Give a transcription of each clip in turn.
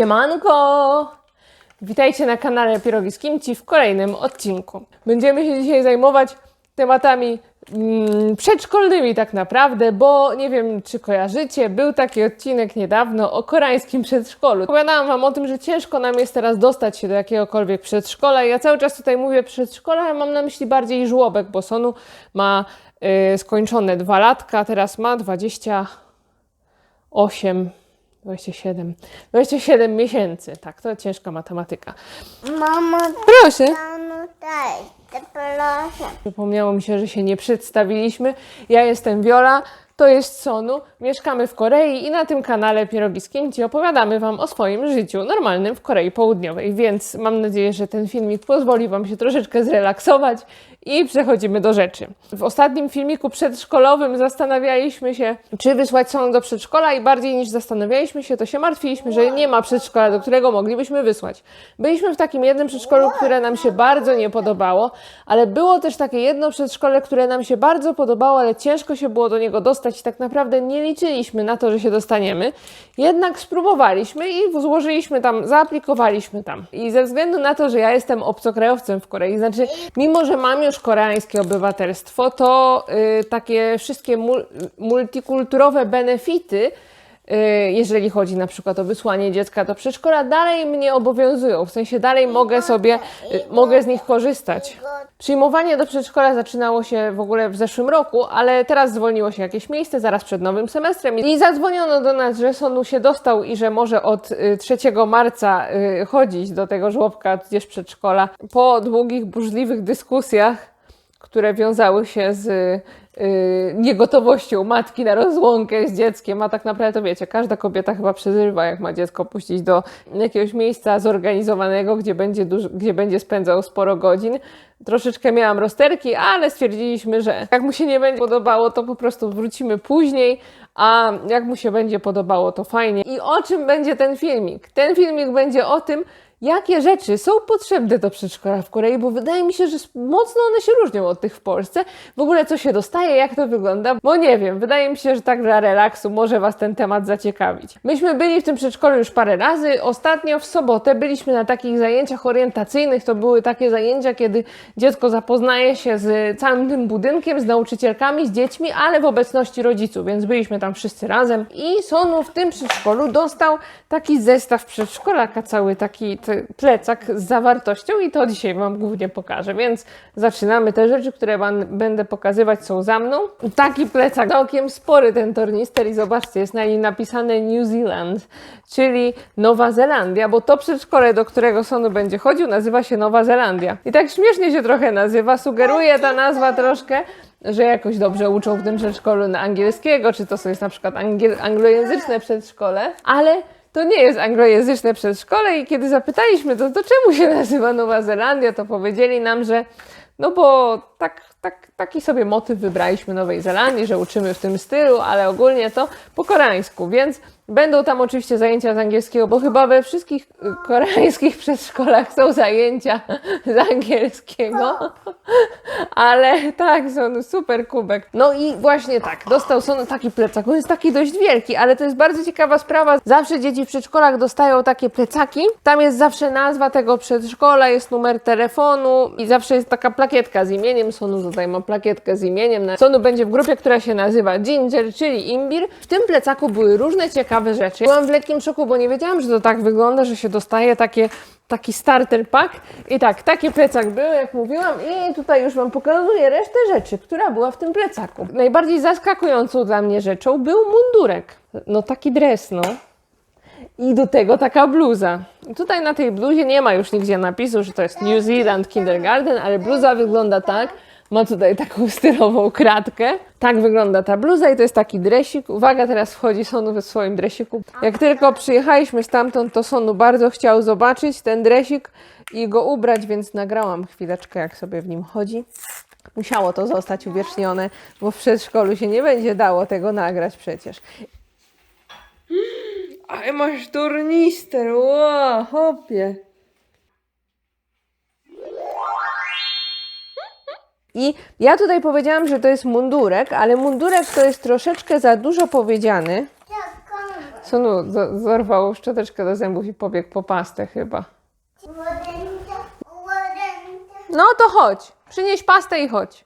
Siemanko! Witajcie na kanale Pierogi z Kimci w kolejnym odcinku. Będziemy się dzisiaj zajmować tematami mm, przedszkolnymi tak naprawdę, bo nie wiem czy kojarzycie, był taki odcinek niedawno o koreańskim przedszkolu. Opowiadałam Wam o tym, że ciężko nam jest teraz dostać się do jakiegokolwiek przedszkola. Ja cały czas tutaj mówię przedszkola, ale mam na myśli bardziej żłobek, bo Sonu ma y, skończone dwa latka, teraz ma 28 27. 27 miesięcy. Tak, to ciężka matematyka. Mamo, Proszę. no daj, te proszę. Przypomniało mi się, że się nie przedstawiliśmy. Ja jestem Wiola, to jest Sonu. Mieszkamy w Korei i na tym kanale Pierogi z opowiadamy Wam o swoim życiu normalnym w Korei Południowej. Więc mam nadzieję, że ten filmik pozwoli Wam się troszeczkę zrelaksować i przechodzimy do rzeczy. W ostatnim filmiku przedszkolowym zastanawialiśmy się, czy wysłać Sonu do przedszkola i bardziej niż zastanawialiśmy się, to się martwiliśmy, że nie ma przedszkola, do którego moglibyśmy wysłać. Byliśmy w takim jednym przedszkolu, które nam się bardzo nie podobało, ale było też takie jedno przedszkole, które nam się bardzo podobało, ale ciężko się było do niego dostać i tak naprawdę nie liczyliśmy na to, że się dostaniemy. Jednak spróbowaliśmy i złożyliśmy tam, zaaplikowaliśmy tam. I ze względu na to, że ja jestem obcokrajowcem w Korei, znaczy mimo, że mam już koreańskie obywatelstwo, to y, takie wszystkie mul- multikulturowe benefity jeżeli chodzi na przykład o wysłanie dziecka do przedszkola, dalej mnie obowiązują. W sensie dalej mogę sobie, y, mogę z nich korzystać. Przyjmowanie do przedszkola zaczynało się w ogóle w zeszłym roku, ale teraz zwolniło się jakieś miejsce zaraz przed nowym semestrem i zadzwoniono do nas, że Sonu się dostał i że może od y, 3 marca y, chodzić do tego żłobka gdzieś przedszkola. Po długich, burzliwych dyskusjach które wiązały się z y, niegotowością matki na rozłąkę z dzieckiem, a tak naprawdę to wiecie, każda kobieta chyba przeżywa, jak ma dziecko puścić do jakiegoś miejsca zorganizowanego, gdzie będzie, gdzie będzie spędzał sporo godzin. Troszeczkę miałam rozterki, ale stwierdziliśmy, że jak mu się nie będzie podobało, to po prostu wrócimy później, a jak mu się będzie podobało, to fajnie. I o czym będzie ten filmik? Ten filmik będzie o tym, jakie rzeczy są potrzebne do przedszkola w Korei, bo wydaje mi się, że mocno one się różnią od tych w Polsce. W ogóle co się dostaje, jak to wygląda, bo nie wiem, wydaje mi się, że tak dla relaksu może Was ten temat zaciekawić. Myśmy byli w tym przedszkolu już parę razy. Ostatnio w sobotę byliśmy na takich zajęciach orientacyjnych. To były takie zajęcia, kiedy dziecko zapoznaje się z całym tym budynkiem, z nauczycielkami, z dziećmi, ale w obecności rodziców, więc byliśmy tam wszyscy razem. I Sonu w tym przedszkolu dostał taki zestaw przedszkolaka, cały taki plecak z zawartością i to dzisiaj Wam głównie pokażę, więc zaczynamy. Te rzeczy, które Wam będę pokazywać są za mną. Taki plecak, całkiem spory ten tornister i zobaczcie, jest na nim napisane New Zealand, czyli Nowa Zelandia, bo to przedszkole, do którego Sonu będzie chodził, nazywa się Nowa Zelandia. I tak śmiesznie się trochę nazywa, sugeruje ta nazwa troszkę, że jakoś dobrze uczą w tym przedszkolu na angielskiego, czy to jest na przykład angiel- anglojęzyczne przedszkole, ale to nie jest anglojęzyczne przedszkole i kiedy zapytaliśmy to, to czemu się nazywa Nowa Zelandia, to powiedzieli nam, że no bo tak, tak, taki sobie motyw wybraliśmy Nowej Zelandii, że uczymy w tym stylu, ale ogólnie to po koreańsku, więc będą tam oczywiście zajęcia z angielskiego, bo chyba we wszystkich y, koreańskich przedszkolach są zajęcia z angielskiego, ale tak, są super kubek. No i właśnie tak, dostał Son taki plecak, on jest taki dość wielki, ale to jest bardzo ciekawa sprawa. Zawsze dzieci w przedszkolach dostają takie plecaki, tam jest zawsze nazwa tego przedszkola, jest numer telefonu i zawsze jest taka plakietka z imieniem. Sonu tutaj plakietkę z imieniem. Sonu będzie w grupie, która się nazywa Ginger, czyli imbir. W tym plecaku były różne ciekawe rzeczy. Byłam w lekkim szoku, bo nie wiedziałam, że to tak wygląda, że się dostaje takie taki starter pack. I tak, taki plecak był, jak mówiłam, i tutaj już Wam pokazuję resztę rzeczy, która była w tym plecaku. Najbardziej zaskakującą dla mnie rzeczą był mundurek. No taki dres, no. I do tego taka bluza. Tutaj na tej bluzie nie ma już nigdzie napisu, że to jest New Zealand Kindergarten, ale bluza wygląda tak. Ma tutaj taką stylową kratkę. Tak wygląda ta bluza i to jest taki dresik. Uwaga, teraz wchodzi Sonu we swoim dresiku. Jak tylko przyjechaliśmy stamtąd, to Sonu bardzo chciał zobaczyć ten dresik i go ubrać, więc nagrałam chwileczkę, jak sobie w nim chodzi. Musiało to zostać uwiecznione, bo w przedszkolu się nie będzie dało tego nagrać przecież. Ale masz tornister, ło, hopie. I ja tutaj powiedziałam, że to jest mundurek, ale mundurek to jest troszeczkę za dużo powiedziany. Sonu z- zorwał szczoteczkę do zębów i pobiegł po pastę chyba. No to chodź, przynieś pastę i chodź.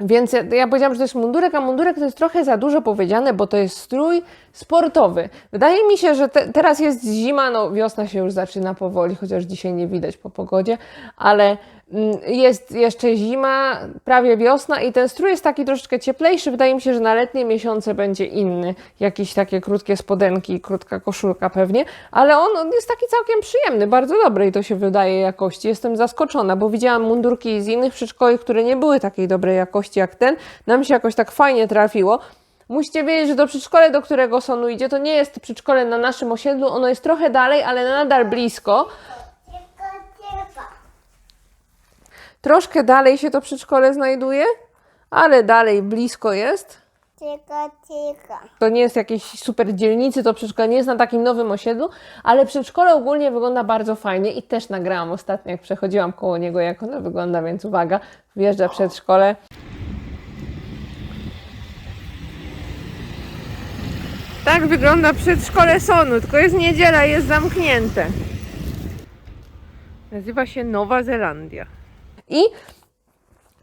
Więc ja, ja powiedziałam, że to jest mundurek, a mundurek to jest trochę za dużo powiedziane, bo to jest strój sportowy. Wydaje mi się, że te, teraz jest zima, no wiosna się już zaczyna powoli, chociaż dzisiaj nie widać po pogodzie, ale mm, jest jeszcze zima, prawie wiosna i ten strój jest taki troszeczkę cieplejszy. Wydaje mi się, że na letnie miesiące będzie inny. Jakieś takie krótkie spodenki, krótka koszulka pewnie, ale on, on jest taki całkiem przyjemny, bardzo dobrej to się wydaje jakości. Jestem zaskoczona, bo widziałam mundurki z innych przedszkoli, które nie były takiej dobrej jakości jak ten. Nam się jakoś tak fajnie trafiło. Musicie wiedzieć, że to przedszkole, do którego Sonu idzie, to nie jest przedszkole na naszym osiedlu, ono jest trochę dalej, ale nadal blisko. Troszkę dalej się to przedszkole znajduje, ale dalej blisko jest. To nie jest jakieś super dzielnicy, to przedszkole nie jest na takim nowym osiedlu, ale przedszkole ogólnie wygląda bardzo fajnie i też nagrałam ostatnio, jak przechodziłam koło niego, jak ono wygląda, więc uwaga, wjeżdża przedszkole. Tak wygląda przedszkole Sonu, tylko jest niedziela, jest zamknięte. Nazywa się Nowa Zelandia. I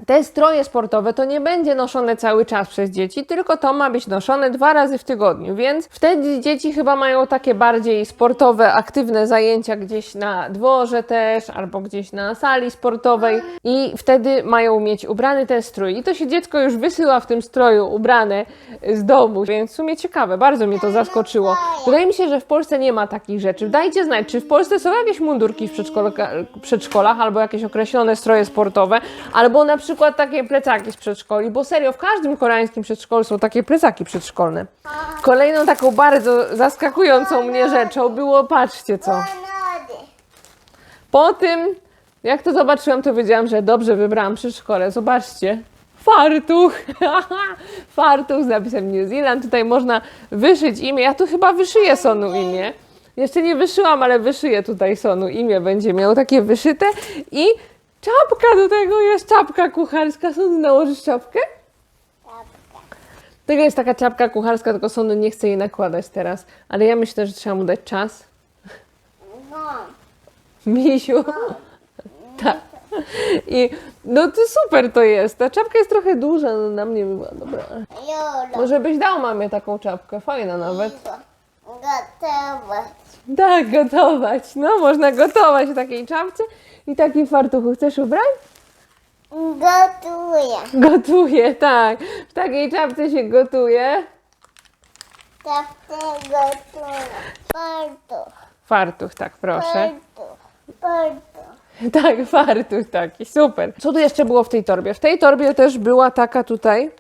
te stroje sportowe to nie będzie noszone cały czas przez dzieci, tylko to ma być noszone dwa razy w tygodniu, więc wtedy dzieci chyba mają takie bardziej sportowe, aktywne zajęcia gdzieś na dworze też, albo gdzieś na sali sportowej i wtedy mają mieć ubrany ten strój. I to się dziecko już wysyła w tym stroju ubrane z domu, więc w sumie ciekawe, bardzo mnie to zaskoczyło. Wydaje mi się, że w Polsce nie ma takich rzeczy. Dajcie znać, czy w Polsce są jakieś mundurki w przedszkolach, albo jakieś określone stroje sportowe, albo na przykład takie plecaki z przedszkoli, bo serio, w każdym koreańskim przedszkolu są takie plecaki przedszkolne. Kolejną taką bardzo zaskakującą mnie rzeczą było, patrzcie co, po tym, jak to zobaczyłam, to wiedziałam, że dobrze wybrałam przedszkole. Zobaczcie. Fartuch. Fartuch z napisem New Zealand. Tutaj można wyszyć imię. Ja tu chyba wyszyję Sonu imię. Jeszcze nie wyszyłam, ale wyszyję tutaj Sonu imię. Będzie miał takie wyszyte. I czapka do tego jest czapka kucharska. Sonu, nałożysz czapkę? Tego jest taka czapka kucharska, tylko Sonu nie chce jej nakładać teraz. Ale ja myślę, że trzeba mu dać czas. No. Misiu. Tak. I no to super to jest. Ta czapka jest trochę duża, no na mnie by była dobra. Jolo. Może byś dał mamie taką czapkę, fajna nawet. Gotowe. Tak, gotować. No, można gotować w takiej czapce i takim fartuchu. Chcesz ubrać? Gotuję. Gotuję, tak. W takiej czapce się gotuje. Tak gotuję. Partuch. Fartuch, tak, proszę. Partuch. Partuch. Tak, fartuch taki, super. Co tu jeszcze było w tej torbie? W tej torbie też była taka tutaj,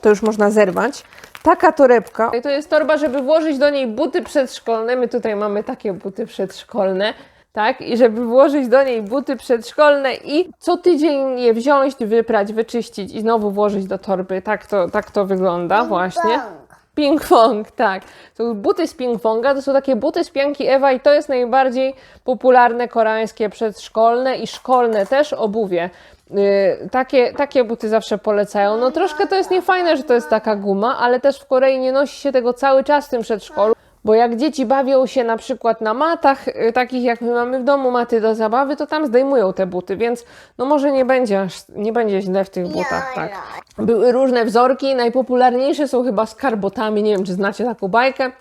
to już można zerwać, taka torebka. I to jest torba, żeby włożyć do niej buty przedszkolne. My tutaj mamy takie buty przedszkolne. Tak, i żeby włożyć do niej buty przedszkolne i co tydzień je wziąć, wyprać, wyczyścić i znowu włożyć do torby. Tak to, tak to wygląda właśnie. Ping-pong, tak. To buty z ping-ponga to są takie buty z pianki Ewa i to jest najbardziej popularne koreańskie przedszkolne i szkolne też obuwie. Yy, takie, takie buty zawsze polecają. No troszkę to jest niefajne, że to jest taka guma, ale też w Korei nie nosi się tego cały czas w tym przedszkolu. Bo jak dzieci bawią się na przykład na matach, y, takich jak my mamy w domu, maty do zabawy, to tam zdejmują te buty, więc no może nie będzie, aż- nie będzie źle w tych butach, tak. Były różne wzorki, najpopularniejsze są chyba z karbotami, nie wiem czy znacie taką bajkę.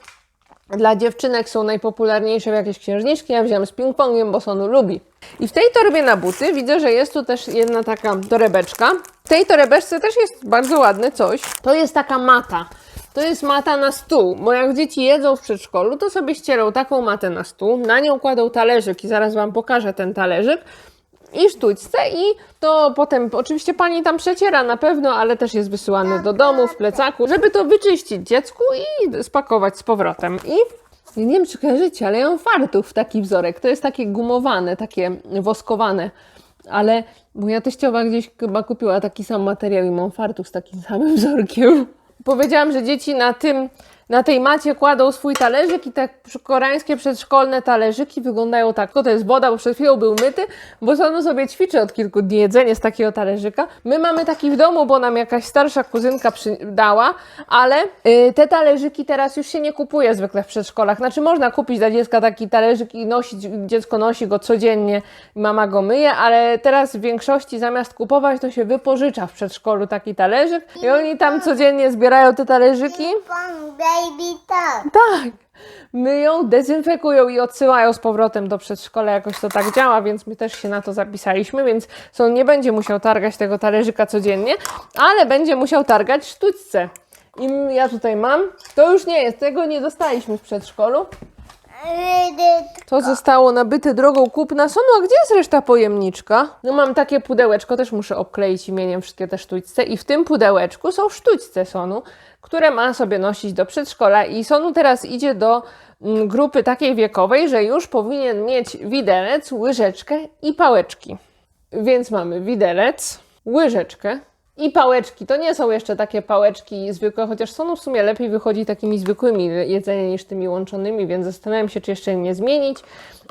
Dla dziewczynek są najpopularniejsze jakieś księżniczki, ja wziąłem z ping-pongiem, bo Sonu lubi. I w tej torbie na buty widzę, że jest tu też jedna taka torebeczka. W tej torebeczce też jest bardzo ładne coś. To jest taka mata. To jest mata na stół, bo jak dzieci jedzą w przedszkolu, to sobie ścierą taką matę na stół, na nią kładą talerzyk i zaraz Wam pokażę ten talerzyk i sztućce i to potem oczywiście pani tam przeciera na pewno, ale też jest wysyłane do domu w plecaku, żeby to wyczyścić dziecku i spakować z powrotem. I nie wiem, czy kojarzycie, ale ja mam fartuch w taki wzorek. To jest takie gumowane, takie woskowane, ale moja teściowa gdzieś chyba kupiła taki sam materiał i mam fartuch z takim samym wzorkiem. Powiedziałam, że dzieci na tym na tej macie kładą swój talerzyk i te koreańskie przedszkolne talerzyki wyglądają tak. To jest woda, bo przed chwilą był myty, bo Sonu sobie ćwiczy od kilku dni jedzenie z takiego talerzyka. My mamy taki w domu, bo nam jakaś starsza kuzynka dała, ale y, te talerzyki teraz już się nie kupuje zwykle w przedszkolach. Znaczy można kupić dla dziecka taki talerzyk i nosić, dziecko nosi go codziennie, mama go myje, ale teraz w większości zamiast kupować, to się wypożycza w przedszkolu taki talerzyk i oni tam codziennie zbierają te talerzyki. Baby tak. Tak. Myją, dezynfekują i odsyłają z powrotem do przedszkola. Jakoś to tak działa, więc my też się na to zapisaliśmy, więc on nie będzie musiał targać tego talerzyka codziennie, ale będzie musiał targać sztućce. I ja tutaj mam. To już nie jest, tego nie dostaliśmy w przedszkolu. To zostało nabyte drogą kupna. Sonu, a gdzie jest reszta pojemniczka? No mam takie pudełeczko, też muszę obkleić imieniem wszystkie te sztućce i w tym pudełeczku są sztućce Sonu, które ma sobie nosić do przedszkola i Sonu teraz idzie do mm, grupy takiej wiekowej, że już powinien mieć widelec, łyżeczkę i pałeczki. Więc mamy widelec, łyżeczkę i pałeczki. To nie są jeszcze takie pałeczki zwykłe, chociaż Sonu w sumie lepiej wychodzi takimi zwykłymi jedzenie niż tymi łączonymi, więc zastanawiam się, czy jeszcze nie zmienić,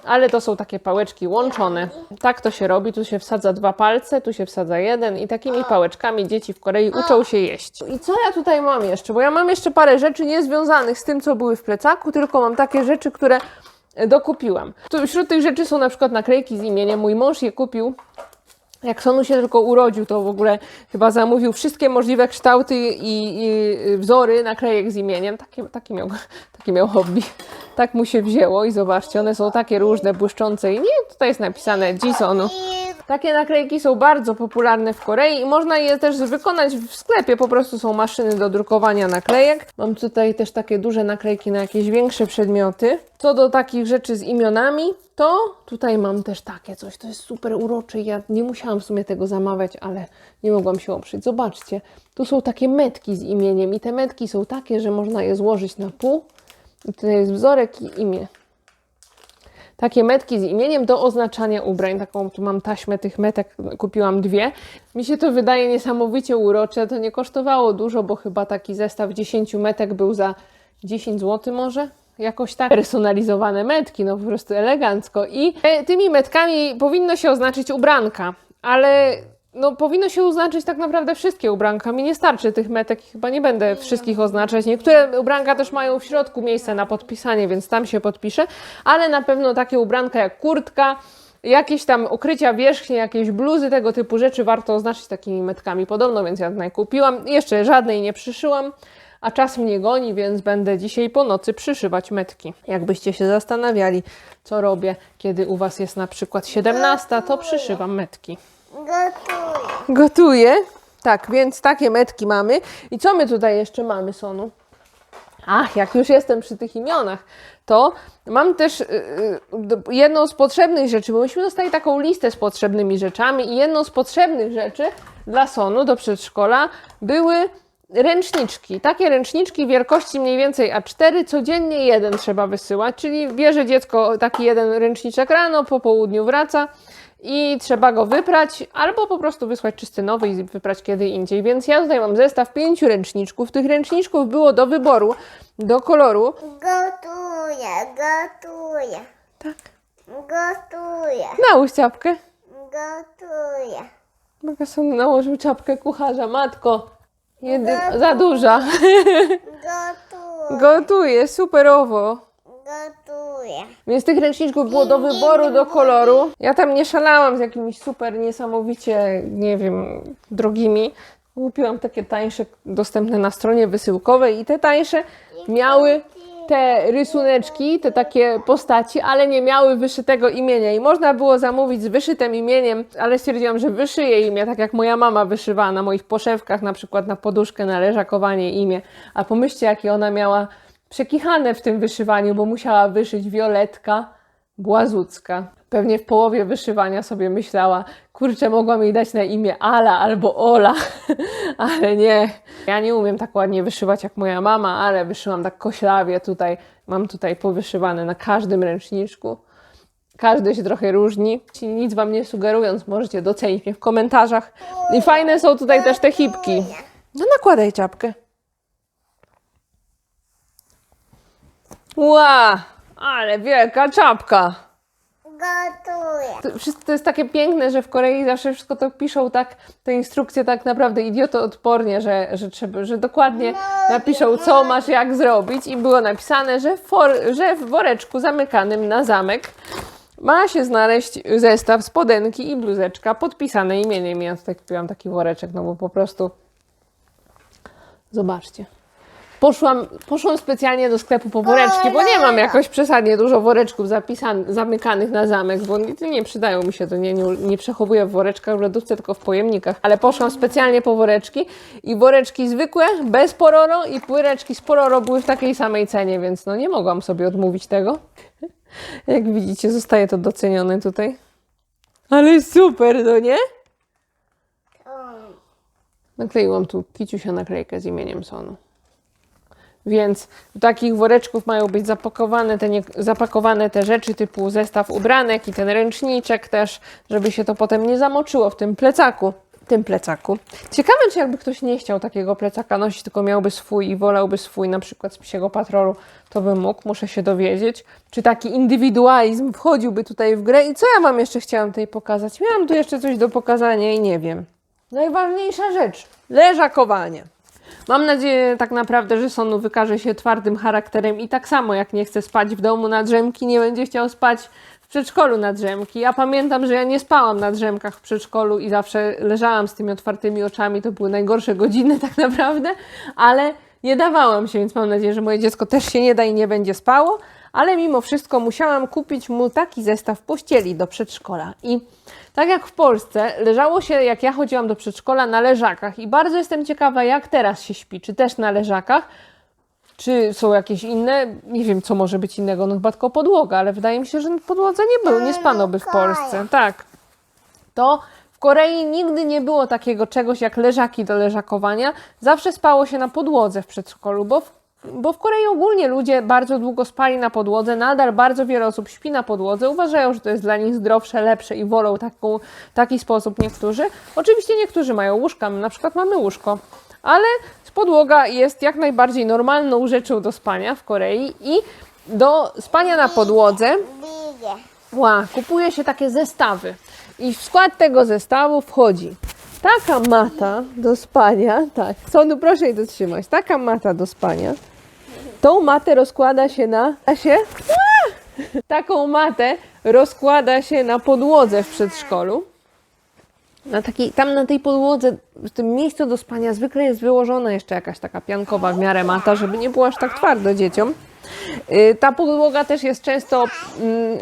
ale to są takie pałeczki łączone. Tak to się robi, tu się wsadza dwa palce, tu się wsadza jeden i takimi pałeczkami dzieci w Korei uczą się jeść. I co ja tutaj mam jeszcze? Bo ja mam jeszcze parę rzeczy niezwiązanych z tym, co były w plecaku, tylko mam takie rzeczy, które dokupiłam. Tu wśród tych rzeczy są na przykład naklejki z imieniem. Mój mąż je kupił jak Sonu się tylko urodził, to w ogóle chyba zamówił wszystkie możliwe kształty i, i wzory naklejek z imieniem. Takie, takie, miał, takie miał hobby. Tak mu się wzięło i zobaczcie, one są takie różne, błyszczące i nie, tutaj jest napisane Jisonu. Takie naklejki są bardzo popularne w Korei i można je też wykonać w sklepie. Po prostu są maszyny do drukowania naklejek. Mam tutaj też takie duże naklejki na jakieś większe przedmioty. Co do takich rzeczy z imionami, to tutaj mam też takie coś. To jest super urocze. Ja nie musiałam w sumie tego zamawiać, ale nie mogłam się oprzeć. Zobaczcie, tu są takie metki z imieniem i te metki są takie, że można je złożyć na pół. I tutaj jest wzorek i imię takie metki z imieniem do oznaczania ubrań. Taką tu mam taśmę tych metek, kupiłam dwie. Mi się to wydaje niesamowicie urocze. To nie kosztowało dużo, bo chyba taki zestaw 10 metek był za 10 zł może. Jakoś tak personalizowane metki, no po prostu elegancko. I tymi metkami powinno się oznaczyć ubranka, ale no, powinno się oznaczyć tak naprawdę wszystkie ubranka. Mi nie starczy tych metek, chyba nie będę wszystkich oznaczać. Niektóre ubranka też mają w środku miejsce na podpisanie, więc tam się podpiszę, ale na pewno takie ubranka jak kurtka, jakieś tam ukrycia wierzchnie, jakieś bluzy, tego typu rzeczy warto oznaczyć takimi metkami podobno, więc ja tutaj kupiłam. Jeszcze żadnej nie przyszyłam, a czas mnie goni, więc będę dzisiaj po nocy przyszywać metki. Jakbyście się zastanawiali, co robię, kiedy u Was jest na przykład 17, to przyszywam metki. Gotuję. Gotuję. Tak, więc takie metki mamy. I co my tutaj jeszcze mamy, Sonu? Ach, jak już jestem przy tych imionach, to mam też y, y, jedną z potrzebnych rzeczy, bo myśmy dostali taką listę z potrzebnymi rzeczami i jedną z potrzebnych rzeczy dla Sonu do przedszkola były ręczniczki. Takie ręczniczki wielkości mniej więcej A4, codziennie jeden trzeba wysyłać, czyli bierze dziecko taki jeden ręczniczek rano, po południu wraca i trzeba go wyprać, albo po prostu wysłać czysty nowy i wyprać kiedy indziej. Więc ja tutaj mam zestaw pięciu ręczniczków. Tych ręczniczków było do wyboru, do koloru. Gotuję, gotuję, Tak. gotuję, Nałóż czapkę. gotuję. Sobie nałożył czapkę kucharza, matko. Jedy... Za duża. Gotuję, Gotuję, superowo. gotuję. Więc tych ręczniczków było do wyboru, do koloru. Ja tam nie szalałam z jakimiś super niesamowicie, nie wiem, drogimi. Kupiłam takie tańsze, dostępne na stronie wysyłkowej i te tańsze miały te rysuneczki, te takie postaci, ale nie miały wyszytego imienia. I można było zamówić z wyszytym imieniem, ale stwierdziłam, że wyszyję imię, tak jak moja mama wyszywała na moich poszewkach, na przykład na poduszkę, na leżakowanie imię. A pomyślcie, jakie ona miała przekichane w tym wyszywaniu, bo musiała wyszyć Violetka Błazucka. Pewnie w połowie wyszywania sobie myślała, kurczę, mogłam jej dać na imię Ala albo Ola, ale nie. Ja nie umiem tak ładnie wyszywać jak moja mama, ale wyszyłam tak koślawie tutaj. Mam tutaj powyszywane na każdym ręczniczku. Każdy się trochę różni. Nic Wam nie sugerując, możecie docenić mnie w komentarzach. I fajne są tutaj też te hipki. No nakładaj czapkę. Ła, ale wielka czapka. Gotuję. To, wszystko, to jest takie piękne, że w Korei zawsze wszystko to piszą tak, te instrukcje tak naprawdę idiotoodpornie, że, że, trzeba, że dokładnie napiszą, co masz jak zrobić i było napisane, że, for, że w woreczku zamykanym na zamek ma się znaleźć zestaw spodenki i bluzeczka podpisane imieniem. Ja tutaj kupiłam taki woreczek, no bo po prostu zobaczcie. Poszłam, poszłam specjalnie do sklepu po woreczki, bo nie mam jakoś przesadnie dużo woreczków zamykanych na zamek, bo nie, nie przydają mi się to, nie, nie, nie przechowuję w woreczkach w lodówce, tylko w pojemnikach. Ale poszłam specjalnie po woreczki i woreczki zwykłe, bez pororo i woreczki z pororo były w takiej samej cenie, więc no nie mogłam sobie odmówić tego. Jak widzicie, zostaje to docenione tutaj. Ale super, no nie? Nakleiłam tu kiciusia naklejkę z imieniem Sonu. Więc do takich woreczków mają być zapakowane te, nie, zapakowane te rzeczy typu zestaw ubranek i ten ręczniczek też, żeby się to potem nie zamoczyło w tym plecaku. Tym plecaku. Ciekawe, czy jakby ktoś nie chciał takiego plecaka nosić, tylko miałby swój i wolałby swój, na przykład z psiego patrolu, to by mógł, muszę się dowiedzieć. Czy taki indywidualizm wchodziłby tutaj w grę i co ja Wam jeszcze chciałam tutaj pokazać? Miałam tu jeszcze coś do pokazania i nie wiem. Najważniejsza rzecz, leżakowanie. Mam nadzieję tak naprawdę, że Sonu wykaże się twardym charakterem i tak samo jak nie chce spać w domu na drzemki, nie będzie chciał spać w przedszkolu na drzemki. Ja pamiętam, że ja nie spałam na drzemkach w przedszkolu i zawsze leżałam z tymi otwartymi oczami. To były najgorsze godziny tak naprawdę, ale nie dawałam się, więc mam nadzieję, że moje dziecko też się nie da i nie będzie spało. Ale mimo wszystko musiałam kupić mu taki zestaw pościeli do przedszkola. I tak jak w Polsce, leżało się, jak ja chodziłam do przedszkola, na leżakach. I bardzo jestem ciekawa, jak teraz się śpi. Czy też na leżakach, czy są jakieś inne, nie wiem, co może być innego, no chyba tylko podłoga, ale wydaje mi się, że podłodze nie było, nie spano by w Polsce. Tak. To w Korei nigdy nie było takiego czegoś jak leżaki do leżakowania. Zawsze spało się na podłodze w przedszkolu, bo w, bo w Korei ogólnie ludzie bardzo długo spali na podłodze. Nadal bardzo wiele osób śpi na podłodze. Uważają, że to jest dla nich zdrowsze, lepsze i wolą taką, taki sposób niektórzy. Oczywiście niektórzy mają łóżka, my na przykład mamy łóżko. Ale podłoga jest jak najbardziej normalną rzeczą do spania w Korei i do spania na podłodze. Ła, kupuje się takie zestawy. I w skład tego zestawu wchodzi taka mata do spania. Tak, Sonu, proszę jej dotrzymać. Taka mata do spania. Tą matę rozkłada się na. A się? Taką matę rozkłada się na podłodze w przedszkolu. Na takiej, tam na tej podłodze, w tym miejscu do spania zwykle jest wyłożona jeszcze jakaś taka piankowa w miarę mata, żeby nie było aż tak twardo dzieciom. Y, Ta podłoga też jest często mm,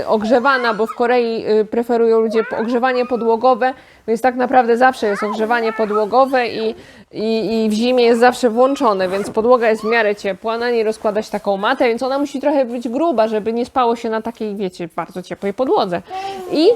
y, ogrzewana, bo w Korei y, preferują ludzie ogrzewanie podłogowe, więc tak naprawdę zawsze jest ogrzewanie podłogowe i, i, i w zimie jest zawsze włączone, więc podłoga jest w miarę ciepła, na niej rozkłada się taką matę, więc ona musi trochę być gruba, żeby nie spało się na takiej, wiecie, bardzo ciepłej podłodze. I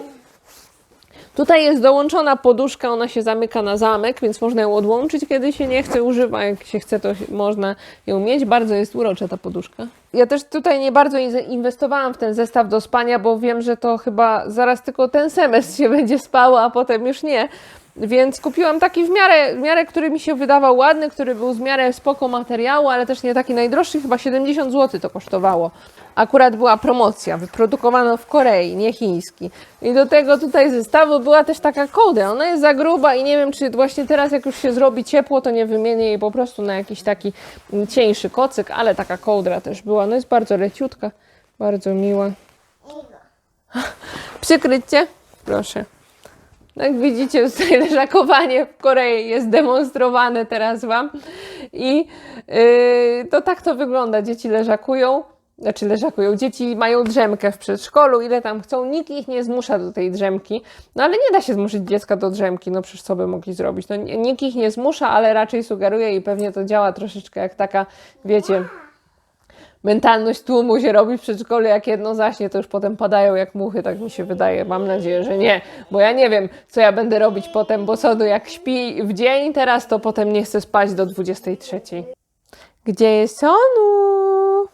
Tutaj jest dołączona poduszka, ona się zamyka na zamek, więc można ją odłączyć, kiedy się nie chce, używa, jak się chce, to można ją mieć. Bardzo jest urocza ta poduszka. Ja też tutaj nie bardzo in- inwestowałam w ten zestaw do spania, bo wiem, że to chyba zaraz tylko ten semestr się będzie spało, a potem już nie. Więc kupiłam taki w miarę, w miarę, który mi się wydawał ładny, który był z miarę spoko materiału, ale też nie taki najdroższy, chyba 70 zł to kosztowało. Akurat była promocja, wyprodukowano w Korei, nie chiński. I do tego tutaj zestawu była też taka kołdra. Ona jest za gruba i nie wiem, czy właśnie teraz jak już się zrobi ciepło, to nie wymienię jej po prostu na jakiś taki cieńszy kocyk, ale taka kołdra też była. No jest bardzo leciutka, bardzo miła. Przykrycie? Proszę. No Jak widzicie, tutaj leżakowanie w Korei jest demonstrowane teraz Wam. I yy, to tak to wygląda. Dzieci leżakują, znaczy leżakują, dzieci mają drzemkę w przedszkolu, ile tam chcą, nikt ich nie zmusza do tej drzemki. No ale nie da się zmuszyć dziecka do drzemki, no przecież co by mogli zrobić. No, nikt ich nie zmusza, ale raczej sugeruje i pewnie to działa troszeczkę jak taka, wiecie, mentalność tłumu się robi w przedszkolu, jak jedno zaśnie, to już potem padają jak muchy, tak mi się wydaje. Mam nadzieję, że nie, bo ja nie wiem, co ja będę robić potem, bo Sodu jak śpi w dzień teraz, to potem nie chce spać do 23. Gdzie jest Sonu?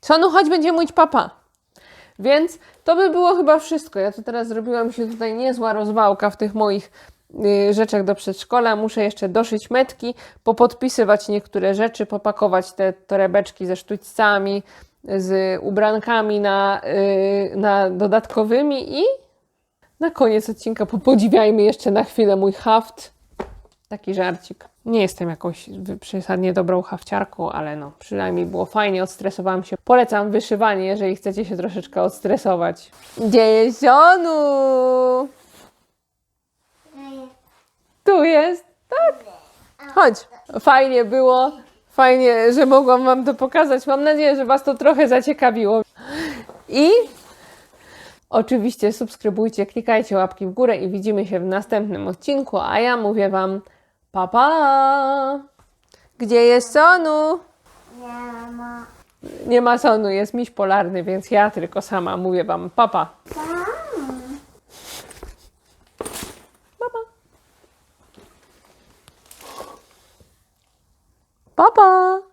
Sonu, chodź, będzie mówić papa. Więc to by było chyba wszystko. Ja tu teraz zrobiłam się tutaj niezła rozwałka w tych moich rzeczach do przedszkola. Muszę jeszcze doszyć metki, popodpisywać niektóre rzeczy, popakować te torebeczki ze sztućcami, z ubrankami na, y, na dodatkowymi i na koniec odcinka popodziwiajmy jeszcze na chwilę mój haft. Taki żarcik. Nie jestem jakąś przesadnie dobrą hafciarką, ale no, przynajmniej było fajnie, odstresowałam się. Polecam wyszywanie, jeżeli chcecie się troszeczkę odstresować. Gdzie jest Zionu? Tu jest, tak? Chodź. Fajnie było, fajnie, że mogłam Wam to pokazać. Mam nadzieję, że Was to trochę zaciekawiło. I oczywiście subskrybujcie, klikajcie łapki w górę i widzimy się w następnym odcinku, a ja mówię Wam pa pa! Gdzie jest Sonu? Nie ma. Nie ma Sonu, jest miś polarny, więc ja tylko sama mówię Wam pa pa. Pa pa!